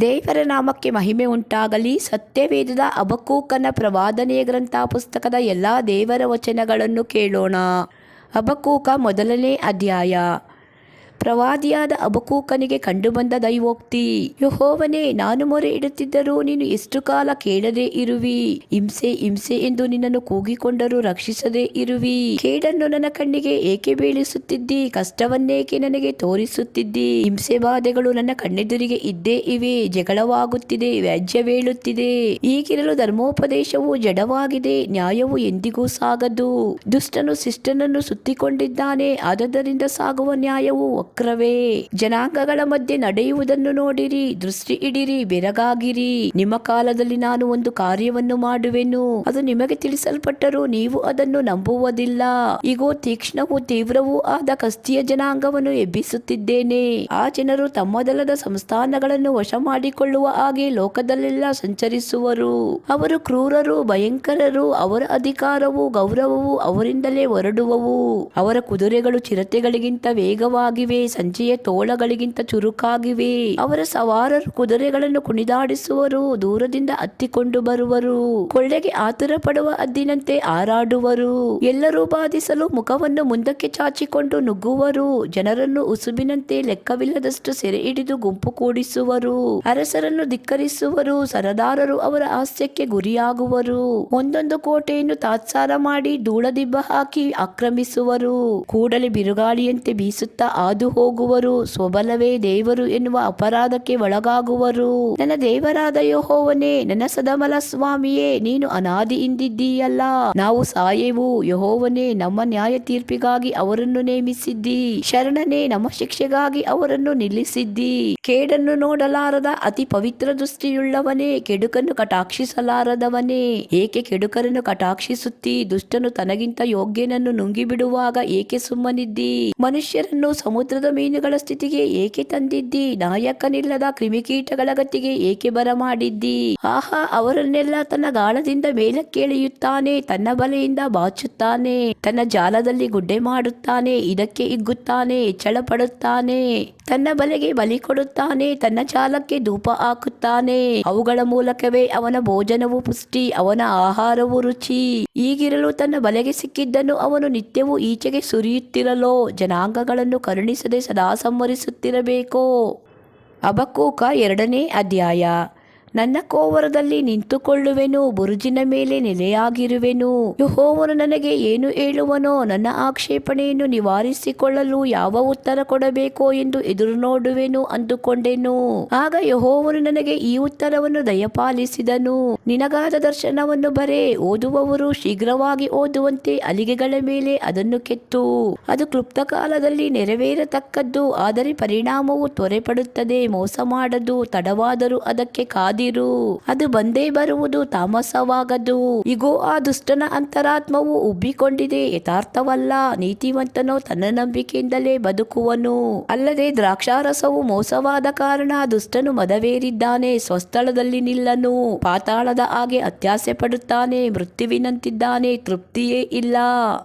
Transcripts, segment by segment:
ದೇವರ ನಾಮಕ್ಕೆ ಮಹಿಮೆ ಉಂಟಾಗಲಿ, ಸತ್ಯವೇದದ ಅಬಕೂಕನ ಪ್ರವಾದನೆಯ ಗ್ರಂಥ ಪುಸ್ತಕದ ಎಲ್ಲ ದೇವರ ವಚನಗಳನ್ನು ಕೇಳೋಣ. ಅಬಕೂಕ ಮೊದಲನೇ ಅಧ್ಯಾಯ. ಪ್ರವಾದಿಯಾದ ಅಬಕೂಕನಿಗೆ ಕಂಡುಬಂದ ದೈವೋಕ್ತಿ. ಯಹೋವನೇ, ನಾನು ಮೊರೆ ಇಡುತ್ತಿದ್ದರೂ ನೀನು ಎಷ್ಟು ಕಾಲ ಕೇಳದೆ ಇರುವಿ? ಹಿಂಸೆ ಹಿಂಸೆ ಎಂದು ನಿನ್ನನ್ನು ಕೂಗಿಕೊಂಡರೂ ರಕ್ಷಿಸದೆ ಇರುವಿ. ಕೇಡನ್ನು ನನ್ನ ಕಣ್ಣಿಗೆ ಏಕೆ ಬೀಳಿಸುತ್ತಿದ್ದಿ? ಕಷ್ಟವನ್ನೇಕೆ ನನಗೆ ತೋರಿಸುತ್ತಿದ್ದಿ? ಹಿಂಸೆ ಬಾಧೆಗಳು ನನ್ನ ಕಣ್ಣೆದುರಿಗೆ ಇದ್ದೇ ಇವೆ, ಜಗಳವಾಗುತ್ತಿದೆ ವ್ಯಾಜ್ಯವೇಳುತ್ತಿದೆ ಈಗಿರಲು ಧರ್ಮೋಪದೇಶವು ಜಡವಾಗಿದೆ, ನ್ಯಾಯವು ಎಂದಿಗೂ ಸಾಗದು. ದುಷ್ಟನು ಶಿಷ್ಟನನ್ನು ಸುತ್ತಿಕೊಂಡಿದ್ದಾನೆ, ಆದದರಿಂದ ಸಾಗುವ ನ್ಯಾಯವು ವಕ್ರವೇ, ಜನಾಂಗಗಳ ಮಧ್ಯೆ ನಡೆಯುವುದನ್ನು ನೋಡಿರಿ, ದೃಷ್ಟಿ ಇಡಿರಿ ಬೆರಗಾಗಿರಿ. ನಿಮ್ಮ ಕಾಲದಲ್ಲಿ ನಾನು ಒಂದು ಕಾರ್ಯವನ್ನು ಮಾಡುವೆನು. ಅದು ನಿಮಗೆ ತಿಳಿಸಲ್ಪಟ್ಟರೂ ನೀವು ಅದನ್ನು ನಂಬುವುದಿಲ್ಲ. ಈಗೋ ತೀಕ್ಷ್ಣವೂ ತೀವ್ರವೂ ಆದ ಕಸ್ತಿಯ ಜನಾಂಗವನ್ನು ಎಬ್ಬಿಸುತ್ತಿದ್ದೇನೆ. ಆ ಜನರು ತಮ್ಮದಲ್ಲದ ಸಂಸ್ಥಾನಗಳನ್ನು ವಶ ಮಾಡಿಕೊಳ್ಳುವ ಹಾಗೆ ಲೋಕದಲ್ಲೆಲ್ಲ ಸಂಚರಿಸುವರು. ಅವರು ಕ್ರೂರರು, ಭಯಂಕರರು, ಅವರ ಅಧಿಕಾರವು ಗೌರವವು ಅವರಿಂದಲೇ ಹೊರಡುವವು. ಅವರ ಕುದುರೆಗಳು ಚಿರತೆಗಳಿಗಿಂತ ವೇಗವಾಗಿವೆ. ಸಂಜೆಯ ತೋಳಗಳಿಗಿಂತ ಚುರುಕಾಗಿವೆ. ಅವರ ಸವಾರರು ಕುದುರೆಗಳನ್ನು ಕುಣಿದಾಡಿಸುವರು, ದೂರದಿಂದ ಹತ್ತಿಕೊಂಡು ಬರುವರು, ಕೊಳ್ಳೆಗೆ ಆತುರ ಪಡುವ ಅದ್ದಿನಂತೆ ಹಾರಾಡುವರು. ಎಲ್ಲರೂ ಬಾಧಿಸಲು ಮುಖವನ್ನು ಮುಂದಕ್ಕೆ ಚಾಚಿಕೊಂಡು ನುಗ್ಗುವರು, ಜನರನ್ನು ಉಸುಬಿನಂತೆ ಲೆಕ್ಕವಿಲ್ಲದಷ್ಟು ಸೆರೆ ಹಿಡಿದು ಗುಂಪು ಕೂಡಿಸುವರು, ಅರಸರನ್ನು ಧಿಕ್ಕರಿಸುವರು, ಸರದಾರರು ಅವರ ಹಾಸ್ಯಕ್ಕೆ ಗುರಿಯಾಗುವರು. ಒಂದೊಂದು ಕೋಟೆಯನ್ನು ತಾತ್ಸಾರ ಮಾಡಿ ಧೂಳದಿಬ್ಬ ಹಾಕಿ ಆಕ್ರಮಿಸುವರು. ಕೂಡಲೇ ಬಿರುಗಾಳಿಯಂತೆ ಬೀಸುತ್ತಾ ಹಾದು ಹೋಗುವರು, ಸ್ವಬಲವೇ ದೇವರು ಎನ್ನುವ ಅಪರಾಧಕ್ಕೆ ಒಳಗಾಗುವರು. ನನ್ನ ದೇವರಾದ ಯಹೋವನೇ, ನನ್ನ ಸದಮಲ ಸ್ವಾಮಿಯೇ, ನೀನು ಅನಾದಿಯಿಂದಿದ್ದೀಯಲ್ಲ. ನಾವು ಸಾಯೇವು, ಯಹೋವನೇ, ನಮ್ಮ ನ್ಯಾಯ ತೀರ್ಪಿಗಾಗಿ ಅವರನ್ನು ನೇಮಿಸಿದ್ದಿ. ಶರಣನೇ, ನಮ್ಮ ಶಿಕ್ಷೆಗಾಗಿ ಅವರನ್ನು ನಿಲ್ಲಿಸಿದ್ದಿ. ಕೇಡನ್ನು ನೋಡಲಾರದ ಅತಿ ಪವಿತ್ರ ದೃಷ್ಟಿಯುಳ್ಳವನೇ, ಕೆಡುಕನ್ನು ಕಟಾಕ್ಷಿಸಲಾರದವನೇ. ಏಕೆ ಕೆಡುಕರನ್ನು ಕಟಾಕ್ಷಿಸುತ್ತಿ? ದುಷ್ಟನು ತನಗಿಂತ ಯೋಗ್ಯನನ್ನು ನುಂಗಿಬಿಡುವಾಗ ಏಕೆ ಸುಮ್ಮನಿದ್ದಿ? ಮನುಷ್ಯರನ್ನು ಸಮುದ್ರದ ಮೀನುಗಳ ಸ್ಥಿತಿಗೆ ಏಕೆ ತಂದಿದ್ದಿ? ನಾಯಕನಿಲ್ಲದ ಕ್ರಿಮಿಕೀಟಗಳ ಗತಿಗೆ ಏಕೆ ಬರಮಾಡಿದ್ದಿ ಆಹಾ, ಅವರನ್ನೆಲ್ಲ ತನ್ನ ಗಾಳದಿಂದ ಮೇಲಕ್ಕೆಳೆಯುತ್ತಾನೆ, ತನ್ನ ಬಲೆಯಿಂದ ಬಾಚುತ್ತಾನೆ, ತನ್ನ ಜಾಲದಲ್ಲಿ ಗುಡ್ಡೆ ಮಾಡುತ್ತಾನೆ, ಇದಕ್ಕೆ ಇಗ್ಗುತ್ತಾನೆ, ಚಳಪಡುತ್ತಾನೆ ಪಡುತ್ತಾನೆ ತನ್ನ ಬಲೆಗೆ ಬಲಿ ಕೊಡುತ್ತಾನೆ, ತನ್ನ ಜಾಲಕ್ಕೆ ಧೂಪ ಹಾಕುತ್ತಾನೆ. ಅವುಗಳ ಮೂಲಕವೇ ಅವನ ಭೋಜನವು ಪುಷ್ಟಿ, ಅವನ ಆಹಾರವು ರುಚಿ. ಈಗಿರಲು ತನ್ನ ಬಲೆಗೆ ಸಿಕ್ಕಿದ್ದನ್ನು ಅವನು ನಿತ್ಯವೂ ಈಚೆಗೆ ಸುರಿಯುತ್ತಿರಲೋ? ಜನಾಂಗಗಳನ್ನು ಕರುಣಿಸದೆ ಸದಾ ಸಂವರಿಸುತ್ತಿರಬೇಕೋ? ಅಬಕೂಕ ಎರಡನೇ ಅಧ್ಯಾಯ. ನನ್ನ ಕೋವರದಲ್ಲಿ ನಿಂತುಕೊಳ್ಳುವೆನು, ಬುರುಜಿನ ಮೇಲೆ ನೆಲೆಯಾಗಿರುವೆನು. ಯಹೋವನು ನನಗೆ ಏನು ಹೇಳುವನೋ, ನನ್ನ ಆಕ್ಷೇಪಣೆಯನ್ನು ನಿವಾರಿಸಿಕೊಳ್ಳಲು ಯಾವ ಉತ್ತರ ಕೊಡಬೇಕೋ ಎಂದು ಎದುರು ನೋಡುವೆನು ಅಂದುಕೊಂಡೆನು. ಆಗ ಯಹೋವನು ನನಗೆ ಈ ಉತ್ತರವನ್ನು ದಯಪಾಲಿಸಿದನು. ನಿನಗಾದ ದರ್ಶನವನ್ನು ಬರೆ, ಓದುವವರು ಶೀಘ್ರವಾಗಿ ಓದುವಂತೆ ಅಲಿಗೆಗಳ ಮೇಲೆ ಅದನ್ನು ಕೆತ್ತು. ಅದು ಕ್ಲುಪ್ತ ಕಾಲದಲ್ಲಿ ನೆರವೇರತಕ್ಕದ್ದು, ಆದರೆ ಪರಿಣಾಮವು ತ್ವರೆಪಡುತ್ತದೆ ಮೋಸ ಮಾಡದು ತಡವಾದರೂ ಅದಕ್ಕೆ ಅದು ಬಂದೇ ಬರುವುದು ತಾಮಸವಾಗದು. ಇಗೋ, ಆ ದುಷ್ಟನ ಅಂತರಾತ್ಮವು ಉಬ್ಬಿಕೊಂಡಿದೆ. ಯಥಾರ್ಥವಲ್ಲ, ನೀತಿವಂತನು ತನ್ನ ನಂಬಿಕೆಯಿಂದಲೇ ಬದುಕುವನು. ಅಲ್ಲದೆ ದ್ರಾಕ್ಷಾರಸವು ಮೋಸವಾದ ಕಾರಣ ದುಷ್ಟನು ಮದವೇರಿದ್ದಾನೆ, ಸ್ವಸ್ಥಳದಲ್ಲಿ ನಿಲ್ಲನು. ಪಾತಾಳದ ಹಾಗೆ ಅತ್ಯಾಸೆ ಪಡುತ್ತಾನೆ, ಮೃತ್ಯುವಿನಂತಿದ್ದಾನೆ, ತೃಪ್ತಿಯೇ ಇಲ್ಲ.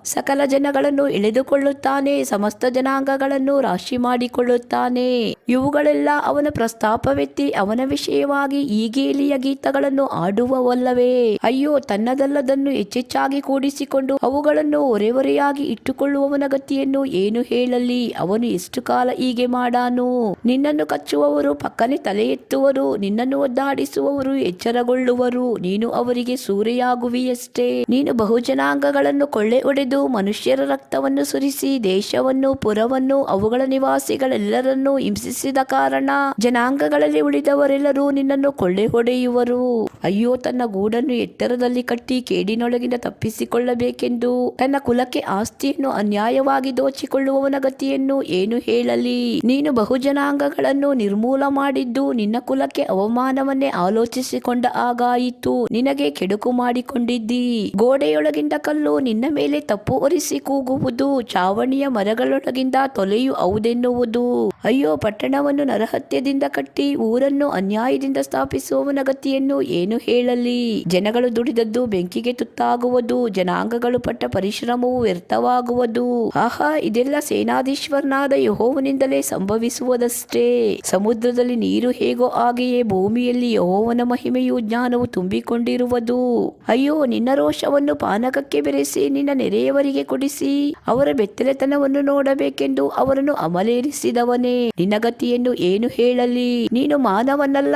ಸಕಲ ಜನಗಳನ್ನು ಎಳೆದುಕೊಳ್ಳುತ್ತಾನೆ, ಸಮಸ್ತ ಜನಾಂಗಗಳನ್ನು ರಾಶಿ ಮಾಡಿಕೊಳ್ಳುತ್ತಾನೆ. ಇವುಗಳೆಲ್ಲ ಅವನ ಪ್ರಸ್ತಾಪವೆತ್ತಿ ಅವನ ವಿಷಯವಾಗಿ ಈಗೇಲಿಯ ಗೀತಗಳನ್ನು ಆಡುವವಲ್ಲವೇ? ಅಯ್ಯೋ, ತನ್ನದಲ್ಲದನ್ನು ಹೆಚ್ಚೆಚ್ಚಾಗಿ ಕೂಡಿಸಿಕೊಂಡು ಅವುಗಳನ್ನು ಒರೆವರೆಯಾಗಿ ಇಟ್ಟುಕೊಳ್ಳುವವನ ಗತಿಯನ್ನು ಏನು ಹೇಳಲಿ? ಅವನು ಎಷ್ಟು ಕಾಲ ಹೀಗೆ ಮಾಡಾನು? ನಿನ್ನನ್ನು ಕಚ್ಚುವವರು ಪಕ್ಕನೆ ತಲೆ ಎತ್ತುವರು ನಿನ್ನನ್ನು ಒದ್ದಾಡಿಸುವವರು ಎಚ್ಚರಗೊಳ್ಳುವರು. ನೀನು ಅವರಿಗೆ ಸೂರೆಯಾಗುವಿಯಷ್ಟೇ. ನೀನು ಬಹುಜನಾಂಗಗಳನ್ನು ಕೊಳ್ಳೆ ಒಡೆದು ಮನುಷ್ಯರ ರಕ್ತವನ್ನು ಸುರಿಸಿ ದೇಶವನ್ನು, ಪುರವನ್ನು, ಅವುಗಳ ನಿವಾಸಿಗಳೆಲ್ಲರನ್ನೂ ಹಿಂಸಿಸಿದ ಕಾರಣ ಜನಾಂಗಗಳಲ್ಲಿ ಉಳಿದವರೆಲ್ಲರೂ ನಿನ್ನನ್ನು ಕೊಳ್ಳೆ ಹೊಡೆಯುವರು. ಅಯ್ಯೋ, ತನ್ನ ಗೂಡನ್ನು ಎತ್ತರದಲ್ಲಿ ಕಟ್ಟಿ ಕೇಡಿನೊಳಗಿಂದ ತಪ್ಪಿಸಿಕೊಳ್ಳಬೇಕೆಂದು, ತನ್ನ ಕುಲಕ್ಕೆ ಆಸ್ತಿಯನ್ನು ಅನ್ಯಾಯವಾಗಿ ದೋಚಿಕೊಳ್ಳುವವನ ಗತಿಯನ್ನು ಏನು ಹೇಳಲಿ? ನೀನು ಬಹುಜನಾಂಗಗಳನ್ನು ನಿರ್ಮೂಲ ಮಾಡಿದ್ದು ನಿನ್ನ ಕುಲಕ್ಕೆ ಅವಮಾನವನ್ನೇ ಆಲೋಚಿಸಿಕೊಂಡ ಆಗಾಯಿತು ನಿನಗೆ ಕೆಡುಕು ಮಾಡಿಕೊಂಡಿದ್ದಿ. ಗೋಡೆಯೊಳಗಿಂದ ಕಲ್ಲು ನಿನ್ನ ಮೇಲೆ ತಪ್ಪು ಒರಿಸಿ ಕೂಗುವುದು, ಚಾವಣಿಯ ಮರಗಳೊಳಗಿಂದ ತೊಲೆಯು ಹೌದೆನ್ನುವುದು. ಅಯ್ಯೋ, ಪಟ್ಟಣವನ್ನು ನರಹತ್ಯದಿಂದ ಕಟ್ಟಿ ಊರನ್ನು ಅನ್ಯಾಯದಿಂದ ಸ್ಥಾಪಿಸುವವನ ಗತಿಯನ್ನು ಏನು ಹೇಳಲಿ? ಜನಗಳು ದುಡಿದದ್ದು ಬೆಂಕಿಗೆ ತುತ್ತಾಗುವುದು, ಜನಾಂಗಗಳು ಪಟ್ಟ ಪರಿಶ್ರಮವು ವ್ಯರ್ಥವಾಗುವುದು. ಆಹಾ, ಇದೆಲ್ಲ ಸೇನಾಧೀಶ್ವರನಾದ ಯಹೋವನಿಂದಲೇ ಸಂಭವಿಸುವುದಷ್ಟೇ. ಸಮುದ್ರದಲ್ಲಿ ನೀರು ಹೇಗೋ ಹಾಗೆಯೇ ಭೂಮಿಯಲ್ಲಿ ಯಹೋವನ ಮಹಿಮೆಯು ಜ್ಞಾನವು ತುಂಬಿಕೊಂಡಿರುವುದು. ಅಯ್ಯೋ, ನಿನ್ನ ರೋಷವನ್ನು ಪಾನಕಕ್ಕೆ ಬೆರೆಸಿ, ನಿನ್ನ ನೆರೆಯವರಿಗೆ ಕೊಡಿಸಿ. ಅವರ ಬೆತ್ತಲೆತನವನ್ನು ನೋಡಬೇಕೆಂದು ಅವರನ್ನು ಅಮಲೇರಿಸಿದವನೇ. ನಿನ್ನ ಗತಿಯನ್ನು ಏನು ಹೇಳಲಿ? ನೀನು ಮಾನವನ್ನಲ್ಲ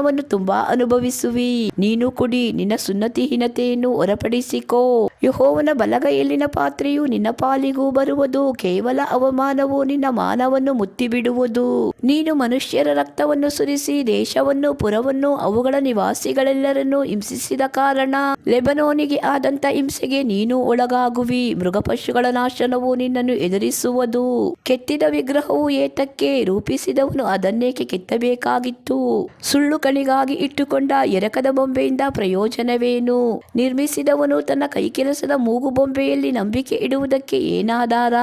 ಅವಮಾನವನ್ನು ತುಂಬಾ ಅನುಭವಿಸುವಿ. ನೀನು ಕುಡಿ, ನಿನ್ನ ಸುನ್ನತಿಹೀನತೆಯನ್ನು ಹೊರಪಡಿಸಿಕೋ. ಯಹೋವನ ಬಲಗೈಯಲ್ಲಿನ ಪಾತ್ರೆಯು ನಿನ್ನ ಪಾಲಿಗೂ ಬರುವುದು, ಕೇವಲ ಅವಮಾನವು ನಿನ್ನ ಮಾನವನ್ನು ಮುತ್ತಿಬಿಡುವುದು. ನೀನು ಮನುಷ್ಯರ ರಕ್ತವನ್ನು ಸುರಿಸಿ, ದೇಶವನ್ನು, ಪುರವನ್ನು, ಅವುಗಳ ನಿವಾಸಿಗಳೆಲ್ಲರನ್ನು ಹಿಂಸಿಸಿದ ಕಾರಣ ಲೆಬನೋನಿಗೆ ಆದಂತ ಹಿಂಸೆಗೆ ನೀನು ಒಳಗಾಗುವಿ. ಮೃಗಪಶುಗಳ ನಾಶನವು ನಿನ್ನನ್ನು ಎದುರಿಸುವುದು. ಕೆತ್ತಿದ ವಿಗ್ರಹವು ಏತಕ್ಕೆ ರೂಪಿಸಿದವನು ಅದನ್ನೇಕೆ ಕೆತ್ತಬೇಕಾಗಿತ್ತು? ಸುಳ್ಳು ಕಣಿಗಾಗಿ ಇಟ್ಟುಕೊಂಡ ಎರಕದ ಬೊಂಬೆಯಿಂದ ಪ್ರಯೋಜನವೇನು? ನಿರ್ಮಿಸಿದವನು ತನ್ನ ಕೈಕೆಲಸದ ಮೂಗು ಬೊಂಬೆಯಲ್ಲಿ ನಂಬಿಕೆ ಇಡುವುದಕ್ಕೆ ಏನಾಧಾರ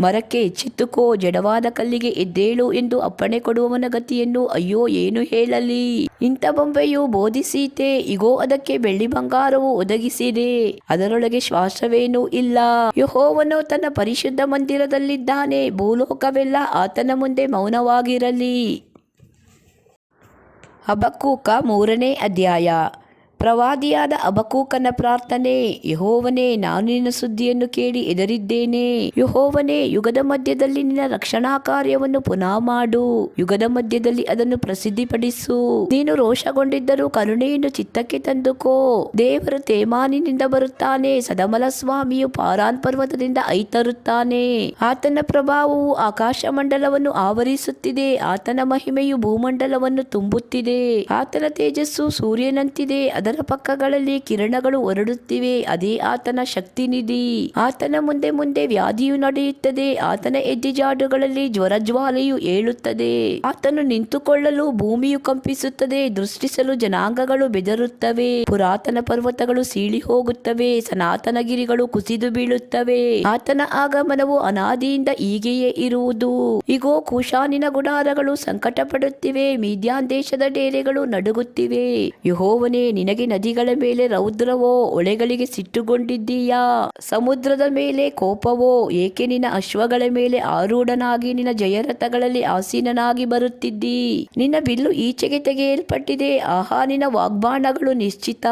ಮರಕ್ಕೆ ಚಿತ್ತುಕೋ, ಜಡವಾದ ಕಲ್ಲಿಗೆ ಎದ್ದೇಳು ಎಂದು ಅಪ್ಪಣೆ ಕೊಡುವವನ ಗತಿಯನ್ನು ಅಯ್ಯೋ ಏನು ಹೇಳಲಿ? ಇಂಥ ಬೊಂಬೆಯು ಬೋಧಿಸೀತೆ, ಇಗೋ ಅದಕ್ಕೆ ಬೆಳ್ಳಿ ಬಂಗಾರವು ಒದಗಿಸಿದೆ. ಅದರೊಳಗೆ ಶ್ವಾಸವೇನೂ ಇಲ್ಲ. ಯಹೋವನು ತನ್ನ ಪರಿಶುದ್ಧ ಮಂದಿರದಲ್ಲಿದ್ದಾನೆ, ಭೂಲೋಕವೆಲ್ಲ ಆತನ ಮುಂದೆ ಮೌನವಾಗಿರಲಿ. ಹಬಕ್ಕೂಕ ಮೂರನೇ ಅಧ್ಯಾಯ. ಪ್ರವಾದಿಯಾದ ಅಬಕೂಕನ ಪ್ರಾರ್ಥನೆ, ಯಹೋವನೇ, ನಾನು ನಿನ್ನ ಸುದ್ದಿಯನ್ನು ಕೇಳಿ ಎದರಿದ್ದೇನೆ ಯಹೋವನೇ, ಯುಗದ ಮಧ್ಯದಲ್ಲಿ ನಿನ್ನ ರಕ್ಷಣಾ ಕಾರ್ಯವನ್ನು ಪುನಃ ಮಾಡು. ಯುಗದ ಮಧ್ಯದಲ್ಲಿ ಅದನ್ನು ಪ್ರಸಿದ್ಧಿಪಡಿಸು. ನೀನು ರೋಷಗೊಂಡಿದ್ದರೂ ಕರುಣೆಯನ್ನು ಚಿತ್ತಕ್ಕೆ ತಂದುಕೋ. ದೇವರು ತೇಮಾನಿನಿಂದ ಬರುತ್ತಾನೆ ಸದಮಲ ಸ್ವಾಮಿಯು ಪಾರಾನ್ ಪರ್ವತದಿಂದ ಐತರುತ್ತಾನೆ. ಆತನ ಪ್ರಭಾವವು ಆಕಾಶ ಮಂಡಲವನ್ನು ಆವರಿಸುತ್ತಿದೆ, ಆತನ ಮಹಿಮೆಯು ಭೂಮಂಡಲವನ್ನು ತುಂಬುತ್ತಿದೆ. ಆತನ ತೇಜಸ್ಸು ಸೂರ್ಯನಂತಿದೆ ಅದರ ಪಕ್ಕಗಳಲ್ಲಿ ಕಿರಣಗಳು ಹೊರಡುತ್ತಿವೆ, ಅದೇ ಆತನ ಶಕ್ತಿ ನಿಧಿ ಆತನ ಮುಂದೆ ಮುಂದೆ ವ್ಯಾಧಿಯು ನಡೆಯುತ್ತದೆ, ಆತನ ಹೆಜ್ಜೆಜಾಡುಗಳಲ್ಲಿ ಜ್ವರಜ್ವಾಲೆಯು ಏಳುತ್ತದೆ. ಆತನು ನಿಂತುಕೊಳ್ಳಲು ಭೂಮಿಯು ಕಂಪಿಸುತ್ತದೆ, ದೃಷ್ಟಿಸಲು ಜನಾಂಗಗಳು ಬೆದರುತ್ತವೆ, ಪುರಾತನ ಪರ್ವತಗಳು ಸೀಳಿ ಹೋಗುತ್ತವೆ ಸನಾತನ ಗಿರಿಗಳು ಕುಸಿದು ಬೀಳುತ್ತವೆ. ಆತನ ಆಗಮನವು ಅನಾದಿಯಿಂದ ಹೀಗೆಯೇ ಇರುವುದು. ಇಗೋ ಕುಶಾನಿನ ಗುಡಾರಗಳು ಸಂಕಟ ಪಡುತ್ತಿವೆ ಮೀದ್ಯಾನ್ ದೇಶದ ಡೇರೆಗಳು ನಡುಗುತ್ತಿವೆ. ಯಹೋವನೇ, ನಿನಗೆ ನದಿಗಳ ಮೇಲೆ ರೌದ್ರವೋ, ಒಳೆಗಳಿಗೆ ಸಿಟ್ಟುಗೊಂಡಿದ್ದೀಯಾ? ಸಮುದ್ರದ ಮೇಲೆ ಕೋಪವೋ, ಏಕೆ ನಿನ್ನ ಅಶ್ವಗಳ ಮೇಲೆ ಆರೂಢನಾಗಿ ನಿನ್ನ ಜಯರಥಗಳಲ್ಲಿ ಆಸೀನನಾಗಿ ಬರುತ್ತಿದ್ದೀ? ನಿನ್ನ ಬಿಲ್ಲು ಈಚೆಗೆ ತೆಗೆಯಲ್ಪಟ್ಟಿದೆ, ಆಹಾ ನಿನ್ನ ವಾಗ್ಬಾಣಗಳು ನಿಶ್ಚಿತ.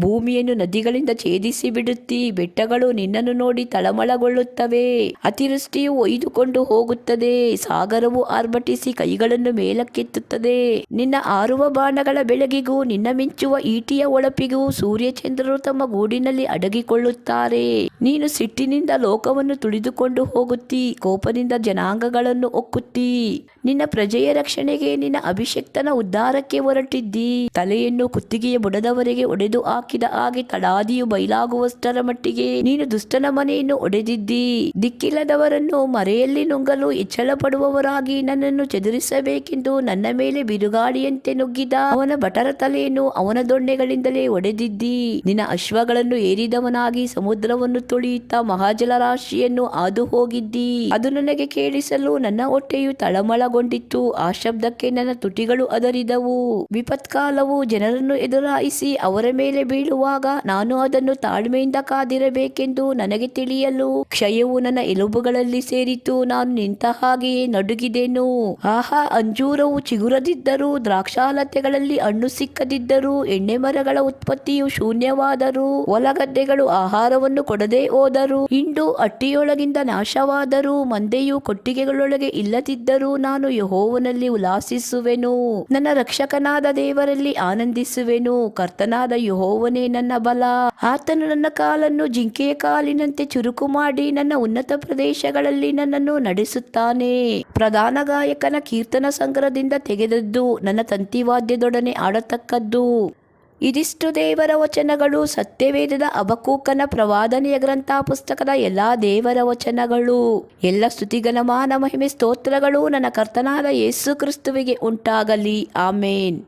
ಭೂಮಿಯನ್ನು ನದಿಗಳಿಂದ ಛೇದಿಸಿ ಬಿಡುತ್ತಿ, ಬೆಟ್ಟಗಳು ನಿನ್ನನ್ನು ನೋಡಿ ತಳಮಳಗೊಳ್ಳುತ್ತವೆ. ಅತಿವೃಷ್ಟಿಯು ಒಯ್ದುಕೊಂಡು ಹೋಗುತ್ತದೆ, ಸಾಗರವು ಆರ್ಭಟಿಸಿ ಕೈಗಳನ್ನು ಮೇಲಕ್ಕೆತ್ತುತ್ತದೆ. ನಿನ್ನ ಆರುವ ಬಾಣಗಳ ಬೆಳಗಿಗೂ ನಿನ್ನ ಮಿಂಚುವ ಈಟಿಯ ಒಳಪಿಗೂ ಸೂರ್ಯಚಂದ್ರರು ತಮ್ಮ ಗೂಡಿನಲ್ಲಿ ಅಡಗಿಕೊಳ್ಳುತ್ತಾರೆ. ನೀನು ಸಿಟ್ಟಿನಿಂದ ಲೋಕವನ್ನು ತುಳಿದುಕೊಂಡು ಹೋಗುತ್ತಿ ಕೋಪದಿಂದ ಜನಾಂಗಗಳನ್ನು ಒಕ್ಕುತ್ತಿ. ನಿನ್ನ ಪ್ರಜೆಯ ರಕ್ಷಣೆಗೆ, ನಿನ್ನ ಅಭಿಷಕ್ತನ ಉದ್ಧಾರಕ್ಕೆ ಹೊರಟಿದ್ದಿ. ತಲೆಯನ್ನು ಕುತ್ತಿಗೆಯ ಬುಡದವರೆಗೆ ಒಡೆದು ಹಾಕಿದ ಹಾಗೆ ತಡಾದಿಯು ಬಯಲಾಗುವಷ್ಟರ ಮಟ್ಟಿಗೆ ನೀನು ದುಷ್ಟನ ಮನೆಯನ್ನು ಒಡೆದಿದ್ದಿ. ದಿಕ್ಕಿಲ್ಲದವರನ್ನು ಮರೆಯಲ್ಲಿ ನುಂಗಲು ಹೆಚ್ಚಳ ಪಡುವವರಾಗಿ ನನ್ನನ್ನು ಚದುರಿಸಬೇಕೆಂದು ನನ್ನ ಮೇಲೆ ಬಿರುಗಾಳಿಯಂತೆ ನುಗ್ಗಿದ ಅವನ ಭಟರ ತಲೆಯನ್ನು ಅವನ ದೊಣ್ಣೆಗಳಿಂದಲೇ ಒಡೆದಿದ್ದಿ. ನಿನ್ನ ಅಶ್ವಗಳನ್ನು ಏರಿದವನಾಗಿ ಸಮುದ್ರವನ್ನು ತುಳಿಯುತ್ತಾ ಮಹಾಜಲರಾಶಿಯನ್ನು ಹಾದು ಹೋಗಿದ್ದಿ ಅದು ನನಗೆ ಕೇಳಿಸಲು ನನ್ನ ಹೊಟ್ಟೆಯು ತಳಮಳಗೊಂಡಿತ್ತು ಆ ಶಬ್ದಕ್ಕೆ ನನ್ನ ತುಟಿಗಳು ಅದರಿದವು. ವಿಪತ್ಕಾಲವು ಜನರನ್ನು ಎದುರಾಯಿಸಿ ಅವರ ಮೇಲೆ ಬೀಳುವಾಗ ನಾನು ಅದನ್ನು ತಾಳ್ಮೆಯಿಂದ ಕಾದಿರಬೇಕೆಂದು ನನಗೆ ತಿಳಿಯಲು ಕ್ಷಯವು ನನ್ನ ಎಲುಬುಗಳಲ್ಲಿ ಸೇರಿತು. ನಾನು ನಿಂತ ಹಾಗೆಯೇ ನಡುಗಿದೆನು. ಆಹಾ, ಅಂಜೂರವು ಚಿಗುರದಿದ್ದರೂ, ದ್ರಾಕ್ಷಾಲತೆಗಳಲ್ಲಿ ಹಣ್ಣು ಸಿಕ್ಕದಿದ್ದರೂ, ಎಣ್ಣೆ ಮರಗಳ ಉತ್ಪತ್ತಿಯು ಶೂನ್ಯವಾದರೂ ಹೊಲಗದ್ದೆಗಳು ಆಹಾರವನ್ನು ಕೊಡದೆ ಹೋದರು, ಹಿಂಡು ಅಟ್ಟಿಯೊಳಗಿಂದ ನಾಶವಾದರೂ, ಮಂದೆಯು ಕೊಟ್ಟಿಗೆಗಳೊಳಗೆ ಇಲ್ಲದಿದ್ದರೂ ನಾನು ಯಹೋವನಲ್ಲಿ ಉಲ್ಲಾಸಿಸುವೆನು. ನನ್ನ ರಕ್ಷಕನಾದ ದೇವರಲ್ಲಿ ಆನಂದಿಸುವೆನು. ಕರ್ತನಾದ ಯಹೋವನೇ ನನ್ನ ಬಲ. ಆತನು ನನ್ನ ಕಾಲನ್ನು ಜಿಂಕೆಯ ಕಾಲಿನಂತೆ ಚುರುಕು ಮಾಡಿ ನನ್ನ ಉನ್ನತ ಪ್ರದೇಶಗಳಲ್ಲಿ ನನ್ನನ್ನು ನಡೆಸುತ್ತಾನೆ. ಪ್ರಧಾನ ಗಾಯಕನ ಕೀರ್ತನ ಸಂಗ್ರಹದಿಂದ ತೆಗೆದದ್ದು ನನ್ನ ತಂತಿವಾದ್ಯದೊಡನೆ ಆಡತಕ್ಕದ್ದು. ಇದಿಷ್ಟು ದೇವರ ವಚನಗಳು ಸತ್ಯವೇದದ ಅಬಕೂಕನ ಪ್ರವಾದನೆಯ ಗ್ರಂಥ ಪುಸ್ತಕದ ಎಲ್ಲಾ ದೇವರ ವಚನಗಳು. ಎಲ್ಲ ಸ್ತುತಿಗನಮಾನ ಮಹಿಮೆ ಸ್ತೋತ್ರಗಳು ನನ್ನ ಕರ್ತನಾದ ಯೇಸು ಕ್ರಿಸ್ತುವಿಗೆ ಉಂಟಾಗಲಿ. ಆಮೇನ್.